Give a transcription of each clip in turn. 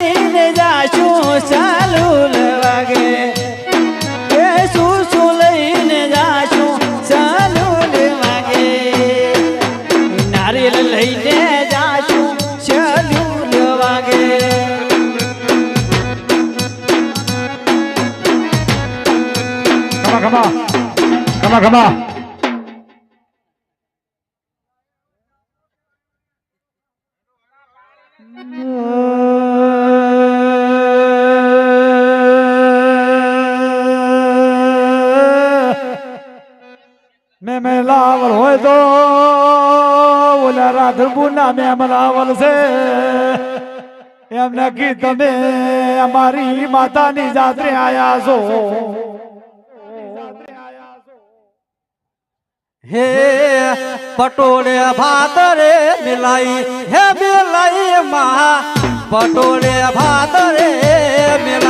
જાશું ચાલુ વાગે. એ શું લઈને જાશું ચાલુ વાગે. નારિયેલ લઈને જાશું ચાલુ વાગે. ખમા ખમા. ના છે. એમને કી તમે અમારી માતાની જાત્રે આયા છો. હે પટોળે ભાતરે મિલાઈ, હે મિલાઈ મા પટોળે ભાતરે મિલાઈ.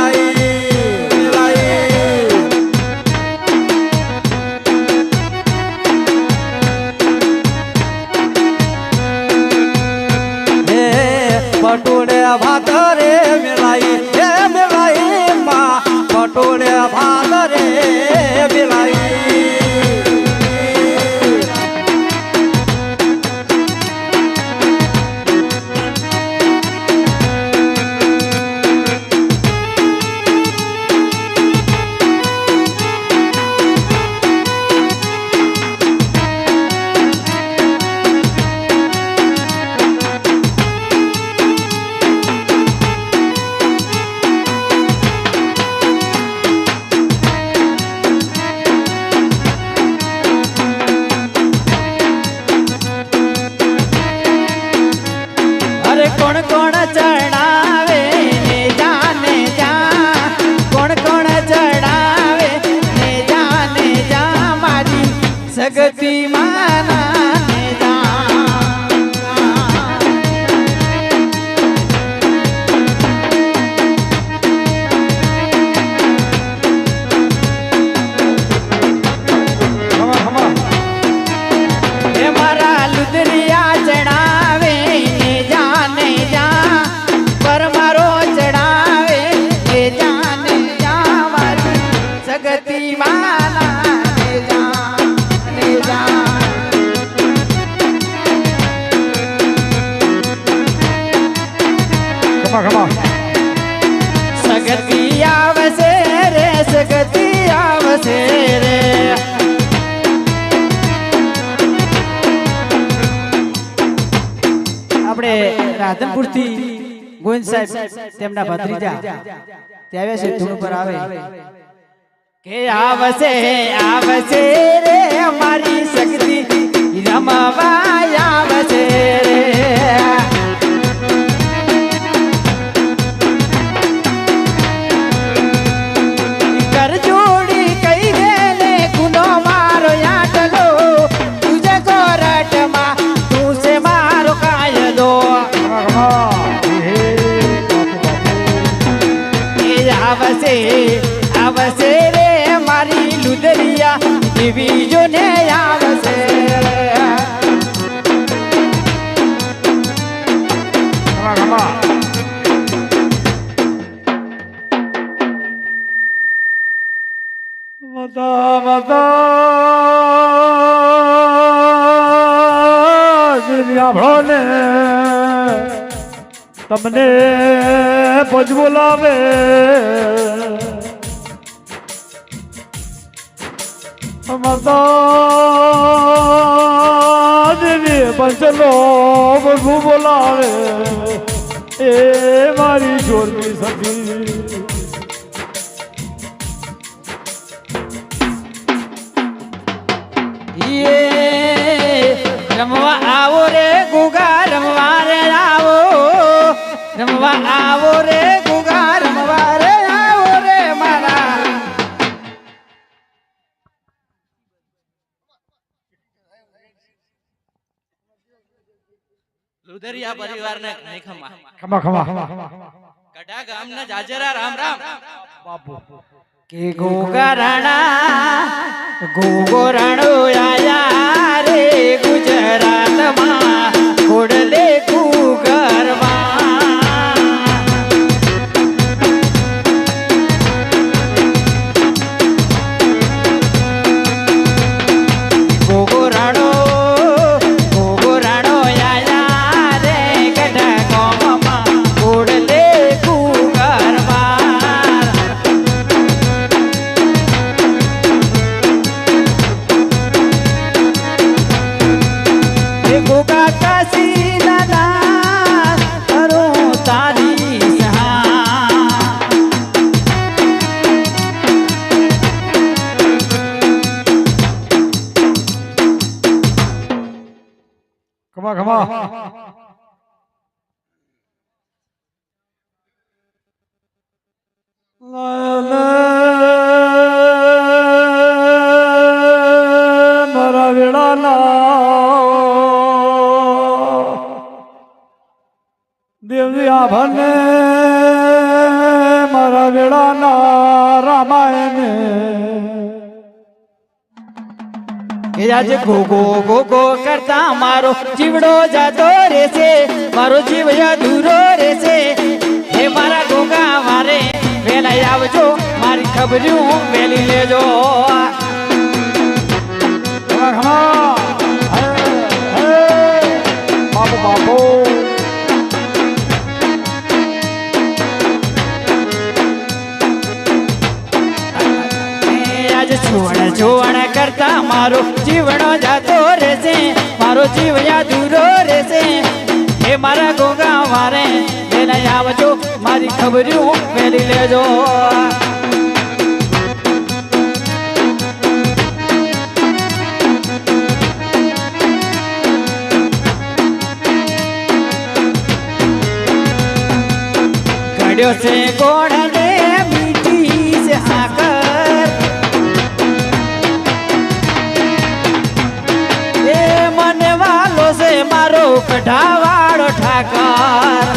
રાધનપુરથી ગોવિંદ સાહેબ તેમના ભત્રીજા. તે આવ્યા છે ધૂન પર આવે. કે આવશે આવશે રે અમારી શક્તિ. રમવા આવશે રે. આવશે આવશે રે મારી લુદરિયા જીવી જો ને આવશે ખમા ખમા તમને પજ બોલાવે. મતા દેવી પંચલો પ્રભુ બોલાવે. એ મારી જોરની સખી. રમવા આવો રે. લુધરિયા પરિવારને નહીં ખમા ખમા ખમા ખમા. કડા ગામના જાજરા રામ રામ. બાપુ. કે ગોગરણા ગોગરણો આયા રે ગુજરાતમાં. ખોડલે કુકરમાં. રામાયણ. આજે ગોગો ગોગો કરતા મારો જીવડો જાતો રહેશે, મારો જીવ અધૂરો રહેશે. હે મારા ગોગા, મારે વેલા આવજો, મારી ખબર્યું વેલી લેજો. બાપુ બાપુ. છોડ છોડ કરતા મારો જીવડો જાતો રહેશે, મારો જીવ અધૂરો રહેશે. હે મારા ગોગા મારે વેલા આવજો, મારી ખબર્યું વેલી લેજો. ઘડ્યો છે ગોળ મારો કઢાવાળો ઠાકર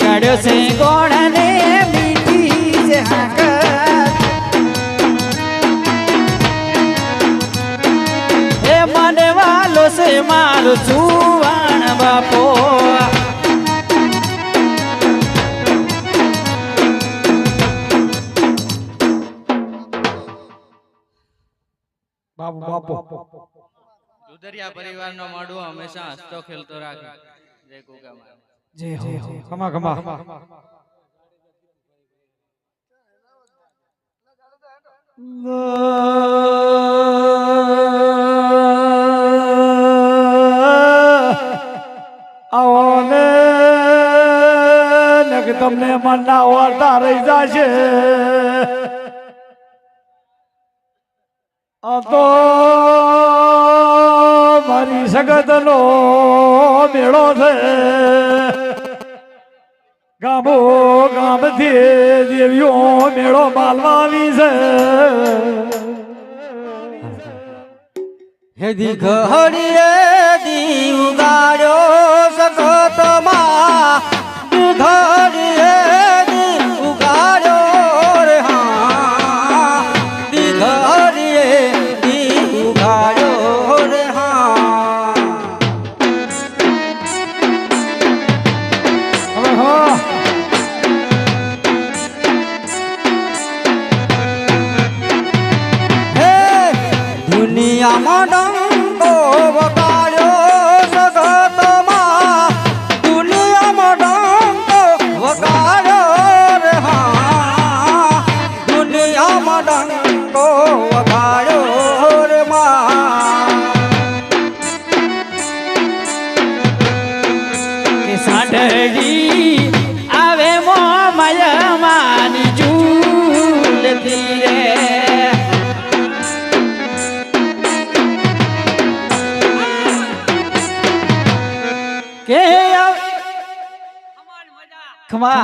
ઘડ્યો છે ગોળ ને મીઠી છે છે મારો સુવાણ બાપુ દુધરિયા પરિવારનો માડવો હંમેશા હસતો ખેલતો રાખે. જય ગોગા જય હો ખમા ખમા. તમને મનના વાર્તા રહી જશે. તો મારી સગતનો મેળો છે. ગામો ગામથી દેવીઓ મેળો આવી છે. હે દીઘડીએ દી ઉગાડ્યો સખતમાં દીઘડીએ કે ખમા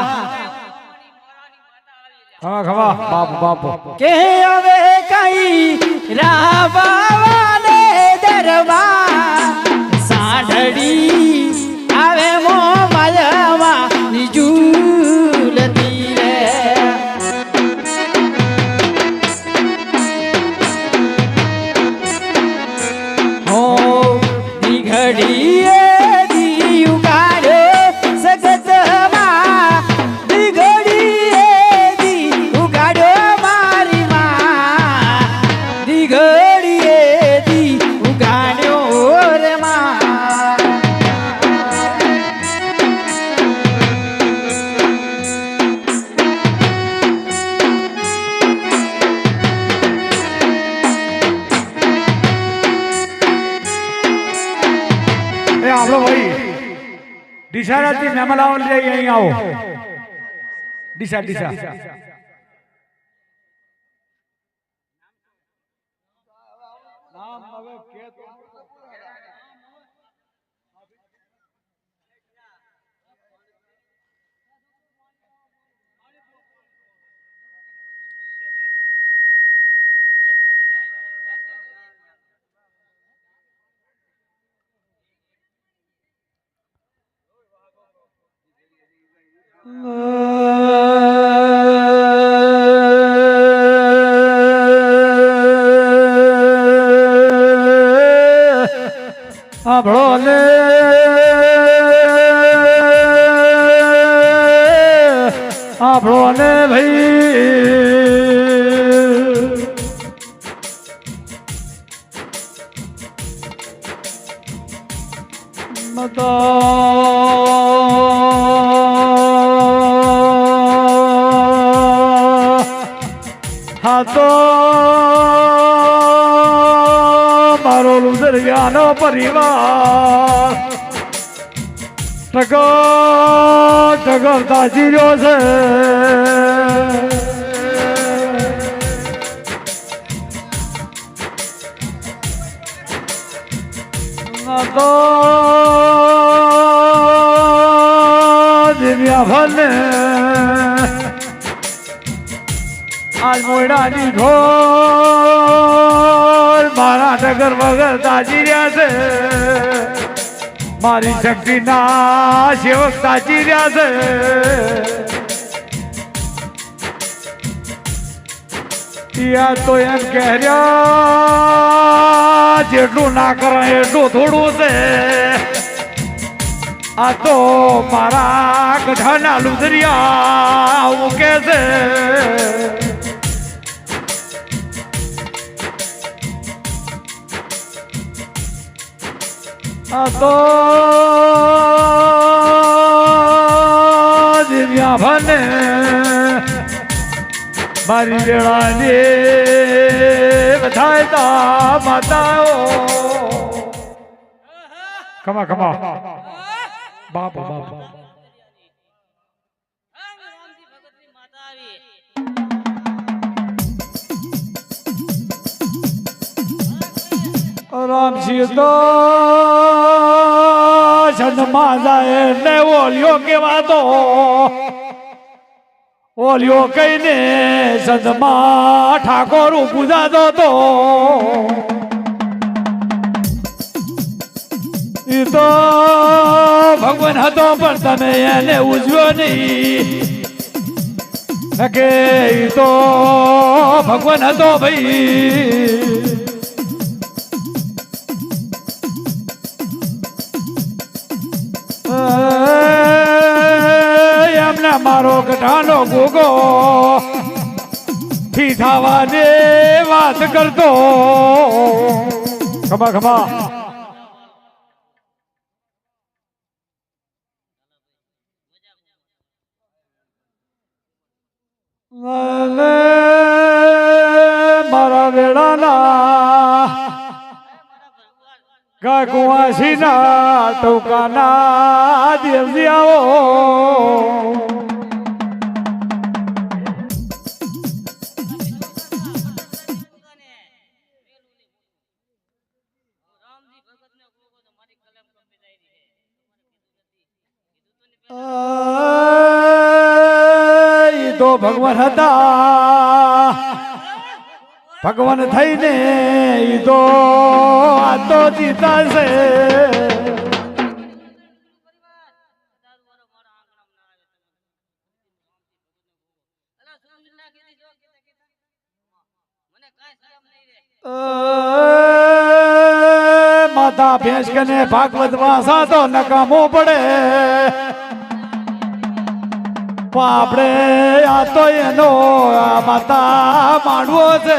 ખમા ખમા. બાપ બાપુ. કે હવે કઈ? રાવાને દરબાર. સાંઢળી ડીસારાથી મહેમાન જઈ અહીં આવો. ડીસા ડીસા. ને આપણો ને ભાઈ હા તો મારો લુદરિયાનો પરિવાર. ટગરતા જીર્યો છે ભલે આજ મોયડાની ઢોલ મારા ટગર વગર તાજી રહ્યા છે મારી શક્તિના સેવક સાચી રહ્યા છે. યા તો એમ કહે જેટલું ના કરે એટલું થોડું છે. આ તો મારા ગધાના લુધરિયા આવું કે છે. તો દિવ્યા ભને મારી વેળાને બધાય તા માતાઓ. કમા કમા બાપ બાપ. રામસિંહ તો છંદમાં જાય ને ઓલિયો કેવાતો ઓલિયો કહીને છંદમાં ઠાકોર પૂજાતો તો. ઈ તો ભગવાન હતો, પણ તમે એને ઉજવ્યો નહીં. કે તો ભગવાન હતો ભાઈ. એમને મારો ગઢાનો ગોગો થી થવાને વાત કરતો. ખમા ખમા મારી કલમ કપી આવો તો ભગવાન હતા. ભગવાન થઈને ઈ તો તો જીતાશે. માતા ભેંસ કને ભાગવત વાસા તો નકામો પડે. પણ આપણે આ તો એનો માતા માંડવો છે.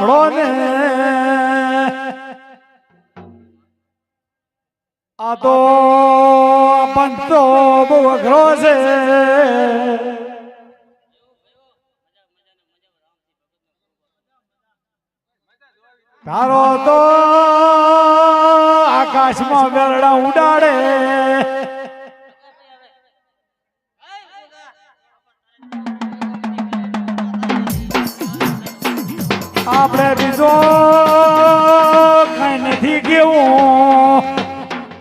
ભળો ને આ તો અઘરો છે. તારો તો આકાશમાં વેરડા ઉડાડે. આપણે બીજો કઈ નથી કેવું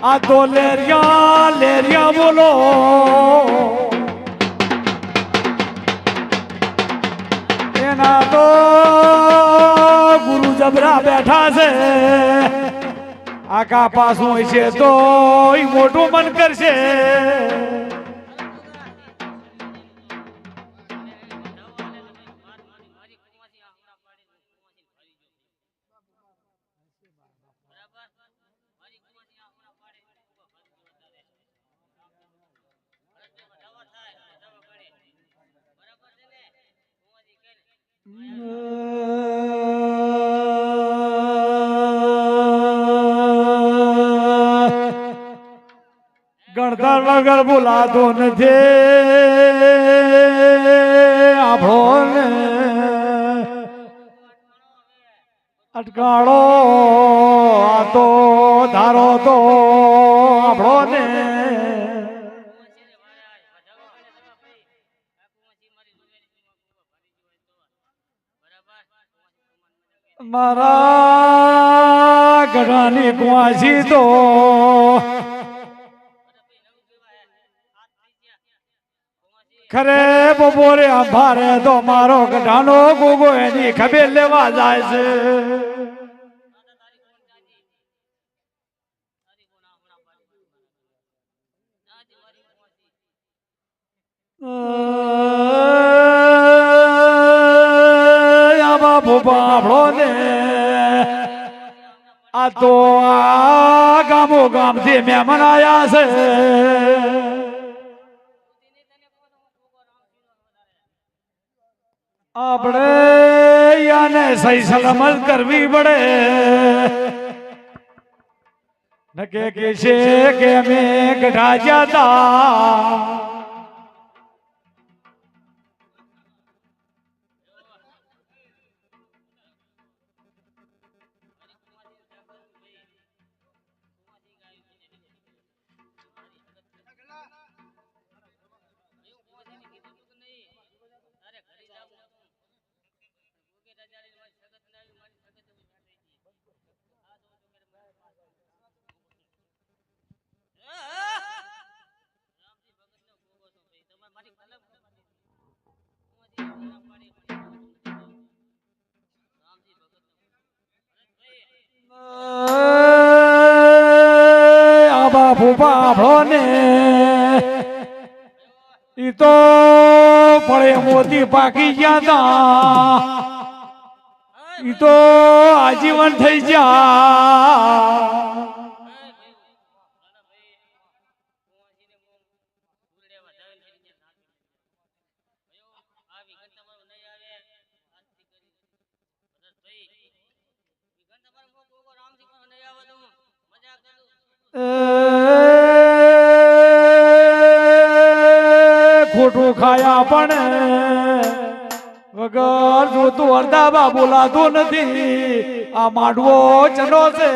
આ તો લેરિયા લેરિયા બોલો. એના તો ગુરુ જબરા બેઠા છે. આકા પાછું છે તો મોટું મન કરશે. ગણતર વગર બોલાતો નથી આપણો અટકાળો આ તો ધારો તો આપણો ને. મારા ગઢાની કુવાસી તો ખરે બપોરે અંભારે તો મારો ગઢાનો ગોગો એની ખબેર લેવા જાય છે. બાપુ બાપડો ને આ તો આ ગામો ગામથી મેં આયા છે. આપણે યાને સહી સલામત કરવી પડે નકે કે છે કે અમે ગઢા જતા. મોતી પાકી ગયા તા. ઈ તો આજીવન થઈ ગયા. એ ખોટું ખાયા પણ વગર જોતું અર્ધાબા બોલાતું નથી. આ માંડવો ચનો છે.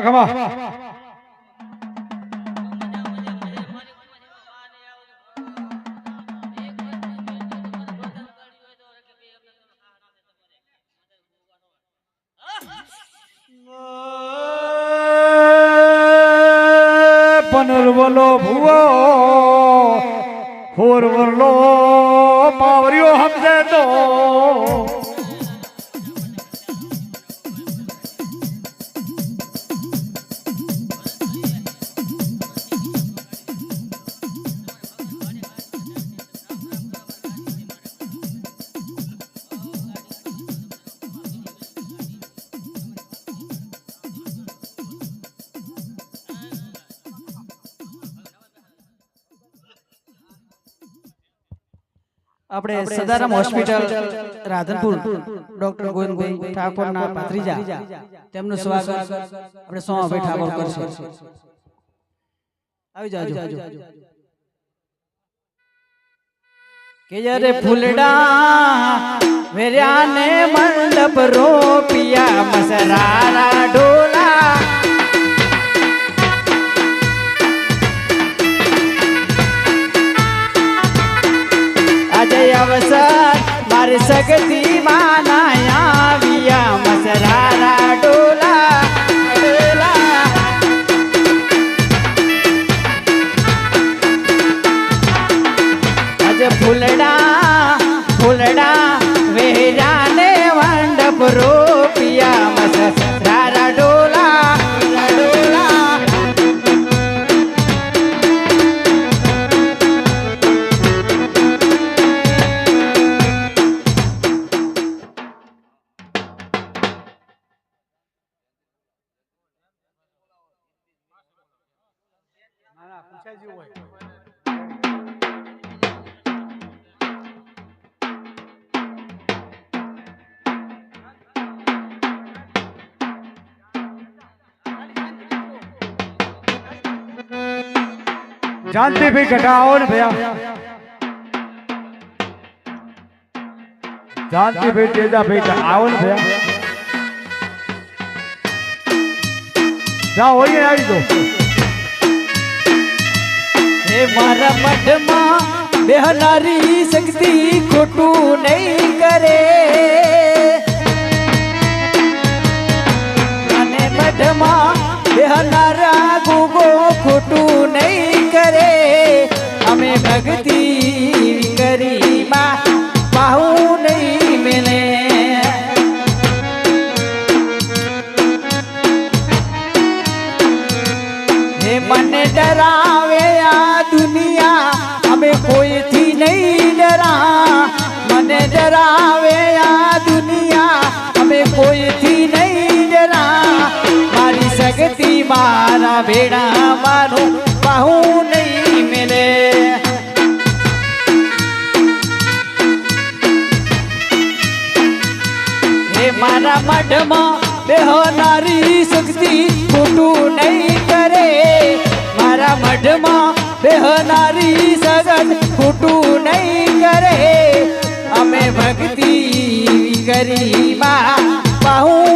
ખમા ખમા. પનરવલો ભુવો હોરવલો પાવર્યો સમજે તો. સદારામ હોસ્પિટલ રાધનપુર. ડોક્ટર ગોવિંદભાઈ ઠાકોરના ભત્રીજા તેમનું સ્વાગત આપણે સોમાભાઈ ઠાકોર કરશે. આવી જાજો. કે જ્યારે ફૂલડા વેર્યાને મંડપ રોપિયા મસરારા ડોલા અવસર મારી શક્તિ માના આવ્યા મસરારા જાનતીભાઈ ઘટા આવો ને ભૈયા. જાનતીભાઈ તેજાભાઈ ઘટા આવો ને ભૈયા. જાઓ હોય આવી દો હે મારા મઠમાં બેહનારી શક્તિ ખોટું નહીં કરે. અને મઠમાં બેહનારા ગુગો ખોટું નહીં કરે. બેહનારી શક્તિ ખોટું નહીં કરે. મારા મઢમાં બેહનારી સગન ખોટું નહીં કરે. અમે ભક્તિ કરી પાહું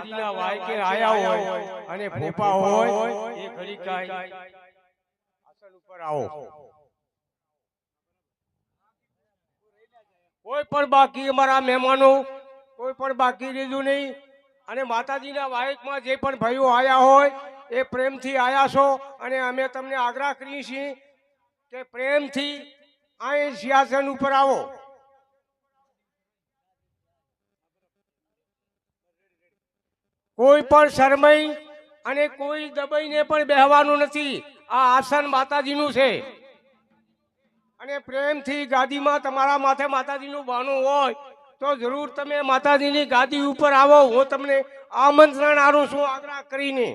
માતાજીના વાયકે આયા હોય અને ભોપા હોય એ ઘડી કાય. આસન ઉપર આવો. કોઈ પણ બાકી અમારા મહેમાનો કોઈ પણ બાકી લીધું નહીં. અને માતાજીના વાયકમાં જે પણ ભાઈઓ આયા હોય એ પ્રેમથી આયા છો. અને અમે તમને આગ્રહ કરીએ છીએ કે પ્રેમથી અહીં સિંહાસન ઉપર આવો. કોઈ પણ શરમાઈ અને કોઈ દબાઈને પણ બેહવાનું નથી. આ આસન માતાજીનું છે. અને પ્રેમથી ગાદીમાં તમારા માથે માતાજીનું બાનું હોય, તો જરૂર તમે માતાજીની ગાદી ઉપર આવો. હું તમને આમંત્રણ આલું છું આગ્રહ કરીને.